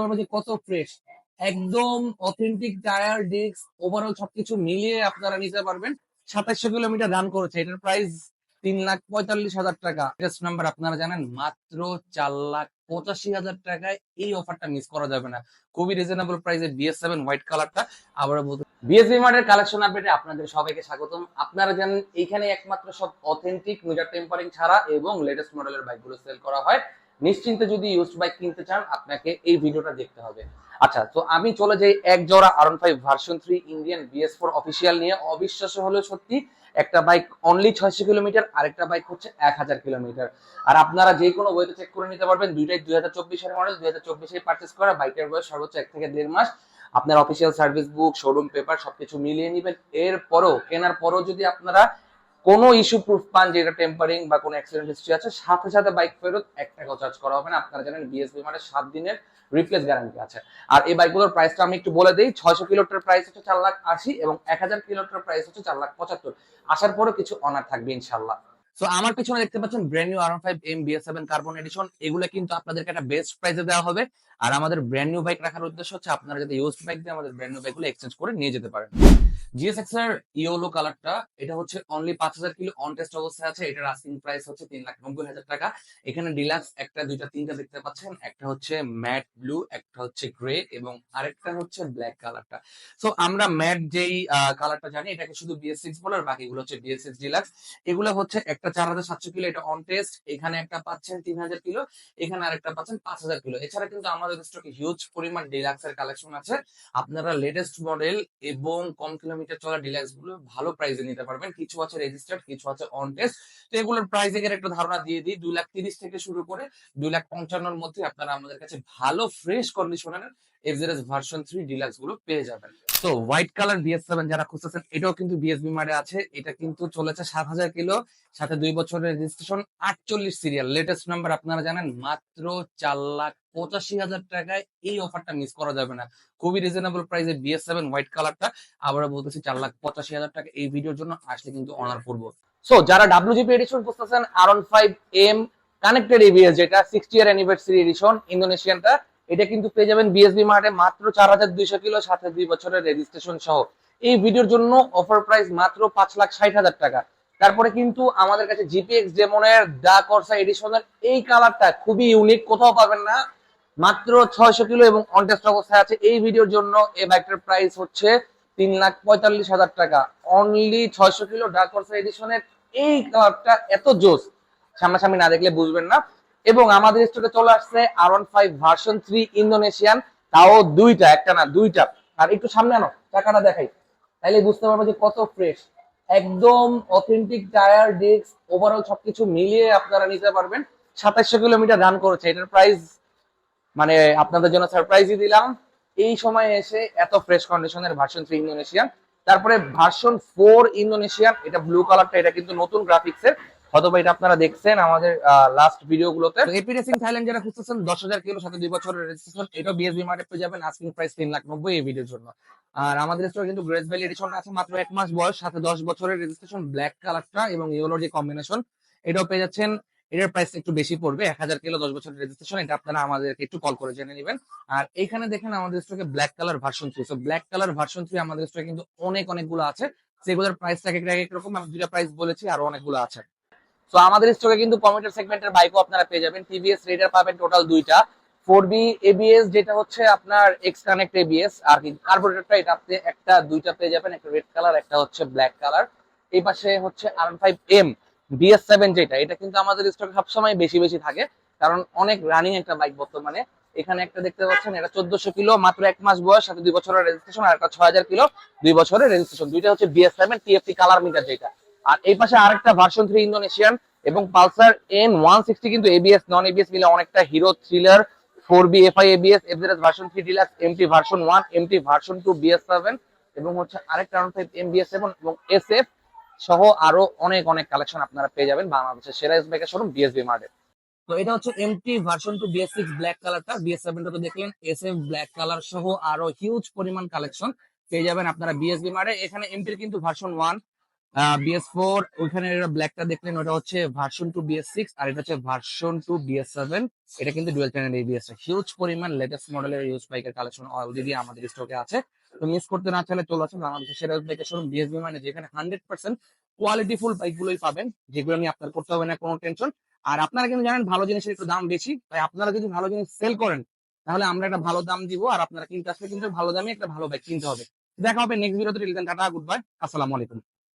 পারব যে কত ফ্রেশ একদম অথেন্টিক টায়ার ডিস্ক ওভারঅল সবকিছু মিলিয়ে আপনারা নিতে পারবেন। সাতাশশো কিলোমিটার রান করেছে। এটার প্রাইস তিন লাখ পঁয়তাল্লিশ হাজার টাকা। টেস্ট নাম্বার আপনারা জানেন, মাত্র চার লাখ পঁচাশি হাজার টাকায় এই অফারটা মিস করা যাবে না। খুবই রিজনেবল প্রাইসে বিএস সেভেন হোয়াইট কালারটা আবার বলতে বিএসবি মার্টের কালেকশন আপডেটে আপনাদের সবাইকে স্বাগতম। আপনারা জানেন এইখানে একমাত্র সব অথেন্টিক মিটার টেম্পারিং ছাড়া এবং লেটেস্ট মডেলের বাইকগুলো সেল করা হয়। নিশ্চিন্তে যদি ইউজড বাইক কিনতে চান, আপনাকে এই ভিডিওটা দেখতে হবে। আচ্ছা তো আমি চলে যাই এক জোড়া R one five version three Indian BS four official নিয়ে। অবিশ্বাস্য হলেও সত্যি, একটা বাইক অনলি ছয়শো কিলোমিটার, আরেকটা বাইক হচ্ছে এক হাজার কিলোমিটার। আর আপনারা যে কোনো বইতে চেক করে নিতে পারবেন, দুইটাই দুই হাজার চব্বিশের মডেল দুই হাজার চব্বিশে পার্চেস করা। বাইকের বয়স সর্বোচ্চ এক থেকে দেড় মাস। আপনার official service book showroom paper সবকিছু মিলিয়ে নেবেন। এরপরও, কেনার পরও যদি আপনারা কোনো ইস্যু প্রুফ পান যে এটা টেম্পারিং বা কোনো অ্যাক্সিডেন্ট হিস্ট্রি আছে, সাথে সাথে বাইক ফেরত এক টাকাও চার্জ করা হবে না। আপনারা জানেন বিএসবি মানে সাত দিনের রিপ্লেস গ্যারান্টি আছে। আর এই বাইকগুলোর প্রাইসটা আমি একটু বলে দিই, ছয়শো কিলোমিটার প্রাইস হচ্ছে চার লাখ আশি এবং এক হাজার কিলোমিটার প্রাইস হচ্ছে চার লাখ পঁচাত্তর। আসার পরেও কিছু অনার থাকবে ইনশাল্লাহ তো আমার পিছনে দেখতে পাচ্ছেন brand new R five M BS seven carbon edition এগুলো কিন্তু আপনাদেরকে একটা বেস্ট প্রাইসে দেওয়া হবে। আর আমাদের ব্র্যান্ড নিউ বাইক রাখার উদ্দেশ্য হচ্ছে আপনারা যাতে ইউজ বাইক দিয়ে আমাদের ব্র্যান্ড নিউ বাইকগুলো এক্সচেঞ্জ করে নিয়ে যেতে পারেন। জিএসএক্স এর ইয়েলো কালারটা এটা হচ্ছে অনলি পাঁচ হাজার কিলো অন টেস্ট অবস্থায় আছে, এটার প্রাইস হচ্ছে তিন লাখ নব্বই হাজার টাকা। এখানে ডিলাক্স একটা, দুইটা, তিনটা দেখতে পাচ্ছেন, একটা হচ্ছে ম্যাট ব্লু একটা হচ্ছে গ্রে এবং আরেকটা হচ্ছে ব্ল্যাক কালারটা সো আমরা ম্যাট যেই কালারটা জানি, এটাকে শুধু বিএস সিক্স বলে বাকিগুলো হচ্ছে ডিলাক্স এগুলো হচ্ছে একটা চার হাজার সাতশো কিলো, এটা অন টেস্ট এখানে একটা পাচ্ছেন তিন হাজার কিলো, এখানে আরেকটা পাচ্ছেন পাঁচ হাজার কিলো। এছাড়া কিন্তু আমাদের হিউজ পরিমাণ ডিলাক্স এর কালেকশন আছে। আপনারা লেটেস্ট মডেল এবং কম কিলোমিটার চলা ডিলাক্সগুলো ভালো প্রাইসে নিতে পারবেন। কিছু আছে রেজিস্টার্ড কিছু আছে অন টেস্ট তো এগুলোর প্রাইসিং এর একটা ধারণা দিয়ে দিই। দুই লাখ তিরিশ থেকে শুরু করে দুই লাখ পঞ্চান্নর মধ্যে আপনারা আমাদের কাছে ভালো ফ্রেশ কন্ডিশনের এফজেডএস ভার্সন থ্রি ডিলাক্সগুলো পেয়ে যাবেন। তো হোয়াইট কালার বিএস সেভেন যারা খুঁজতেছেন, এটাও কিন্তু বিএসবি মার্টে আছে। এটা কিন্তু চলেছে সাত হাজার কিলো, সাথে দুই বছরের রেজিস্ট্রেশন আটচল্লিশ সিরিয়াল লেটেস্ট নাম্বার আপনারা জানেন, মাত্র চার লাখ পঁচাশি হাজার টাকায় এই অফারটা মিস করা যাবে না। খুবই রিজনেবল প্রাইসে বিএস সেভেন হোয়াইট কালারটা আবারও বলতেছি, চার লাখ পঁচাশি হাজার টাকা এই ভিডিওর জন্য আসলে কিন্তু অনার করব। সো যারা ডাব্লিউজিপি এডিশন খুঁজতেছেন R five M connected ABS যেটা সিক্সটি ইয়ার অ্যানিভার্সারি এডিশন ইন্দোনেশিয়ানটা এটা কিন্তু পেয়ে যাবেন বিএসবি মার্টে মাত্র চার হাজার দুইশো কিলো, সাথে দুই বছরের রেজিস্ট্রেশন সহ। এই ভিডিওর জন্য অফার প্রাইস মাত্র পাঁচ লাখ ষাট হাজার টাকা। তারপরে কিন্তু আমাদের কাছে জিপিএক্স ডেমনের ডা কর্সা এডিশনের এই কালারটা খুবই ইউনিক কোথাও পাবেন না। মাত্র ছয়শো কিলো এবং অনটেস্ট অবস্থায় আছে। এই ভিডিওর জন্য এই বাইকটার প্রাইস হচ্ছে তিন লাখ পঁয়তাল্লিশ হাজার টাকা। অনলি ছয়শো কিলো ডা কর্সা এডিশনের এই কালারটা এত জোস। সামনাসামনি না দেখলে বুঝবেন না। এবং আমাদের স্টকে চলে আসছে R one five version three Indonesian তাও দুইটা, একটা না, দুইটা। আর একটু সামনে আনো, টাকাটা দেখাই। তাইলে বুঝতে পারব যে কত ফ্রেশ একদম অথেন্টিক টায়ার ডিস্ক ওভারঅল সবকিছু মিলিয়ে আপনারা নিতে পারবেন। সাতাশশো কিলোমিটার রান করেছে। এটার প্রাইস মানে আপনাদের জন্য সারপ্রাইজই দিলাম। এই সময় এসে এত ফ্রেশ কন্ডিশনের ভার্সন থ্রি ইন্দোনেশিয়ান তারপরে ভার্সন ফোর ইন্দোনেশিয়ান এটা ব্লু কালারটা এটা কিন্তু নতুন গ্রাফিক্সের হয়তো এটা আপনারা দেখছেন আমাদের লাস্ট ভিডিও গুলোতে। এপি রেসিং থাইল্যান্ড যারা খুঁজতেছেন, দশ হাজার কিলো সাথে দুই বছরের রেজিস্ট্রেশন এটাও বিএসবি মার্টে পেয়ে যাবেন আস্কিং প্রাইস তিন লাখ নব্বই এই ভিডিওর জন্য। আর আমাদের স্টোরে কিন্তু গ্রেস ভ্যালি এডিশন আছে, মাত্র এক মাস বয়স, সাথে দশ বছরের রেজিস্ট্রেশন ব্ল্যাক কালারটা এবং ইয়েলোর যে কম্বিনেশন এটাও পেয়ে যাচ্ছেন। এটার প্রাইস একটু বেশি পড়বে, এক হাজার কিলো দশ বছরের রেজিস্ট্রেশন এটা আপনারা আমাদেরকে একটু কল করে জেনে নেবেন। আর এইখানে দেখেন আমাদের স্টকে black colour version three black colour version three আমাদের স্টকে কিন্তু অনেক অনেকগুলো আছে সেগুলোর প্রাইস এক এক রকম, আমি দুটা প্রাইস বলেছি, আরও অনেকগুলো আছে। তো আমাদের স্টকে কিন্তু কমিউটার সেগমেন্টের বাইকও আপনারা পেয়ে যাবেন। টিভিএস রেডার পাবেন টোটাল দুইটা। ফোর বি এবিএস যেটা হচ্ছে আপনার এক্স কানেক্ট এবিএস আর কি কার্বোরেটরটা এটা আপনি একটা, দুইটা পেয়ে যাবেন। একটা রেড কালার একটা হচ্ছে ব্ল্যাক কালার এই পাশে হচ্ছে আর ফাইভ এম বিএস সেভেন যেটা, এটা কিন্তু আমাদের স্টকে সবসময় বেশি বেশি থাকে। কারণ অনেক রানিং একটা বাইক বর্তমানে। এখানে একটা দেখতে পাচ্ছেন, এটা চোদ্দশো কিলো, মাত্র এক মাস বয়স, সাথে দুই বছরের রেজিস্ট্রেশন আর একটা ছয় হাজার কিলো, দুই বছরের রেজিস্ট্রেশন দুইটা হচ্ছে BS seven TFT colour meter যেটা। আর এই পাশে আরেকটা ভার্সন থ্রি ইন্দোনেশিয়ান এবং পালসার এন ওয়ান সিক্সটি কিন্তু এবিএস নন এবিএস মিলে অনেকটা Hero thriller four V FI ABS FZS version three deluxe MT version one MT version two BS seven এবং হচ্ছে আরেকটা round five M BS seven এবং S F সহ আরও অনেক অনেক কালেকশন আপনারা পেয়ে যাবেন বাংলাদেশের সেরা এস বাইকের শোরুম বিএসবি মার্টে তো এটা হচ্ছে MT version two BS six black কালারটা বিএস সেভেনটা তো দেখলেন এস এফ ব্ল্যাক কালার সহ আরও হিউজ পরিমাণ কালেকশন পেয়ে যাবেন আপনারা বিএসবি মার্টে এখানে এমটির কিন্তু ভার্সন ওয়ান বিএস ফোর ওইখানে ব্ল্যাকটা দেখলেন, ওটা হচ্ছে ভার্সন টু বিএস সিক্স আর এটা হচ্ছে ভার্সন টু বিএস সেভেন এটা কিন্তু ডুয়েল চ্যানেল এবিএস হিউজ পরিমাণ লেটেস্ট মডেলের ইউজ বাইকের কালেকশন অলরেডি আমাদের স্টকে আছে। তো মিস করতে না চাইলে চলে আসুন বাংলাদেশের সেরা বাইকের শোরুম বিএসবি মানে যেখানে হান্ড্রেড পার্সেন্ট কোয়ালিটিফুল বাইক গুলোই পাবেন, যেগুলো নিয়ে আপনার করতে হবে না কোনো টেনশন আর আপনারা কিন্তু জানেন ভালো জিনিসের একটু দাম বেশি, তাই আপনারা যদি ভালো জিনিস সেল করেন, তাহলে আমরা একটা ভালো দাম দিব আর আপনারা কিনতে আসলে কিন্তু ভালো দামে একটা ভালো বাইক কিনতে হবে। দেখা হবে নেক্সট ভিডিওতে টাটা গুড বাই আসসালামু আলাইকুম।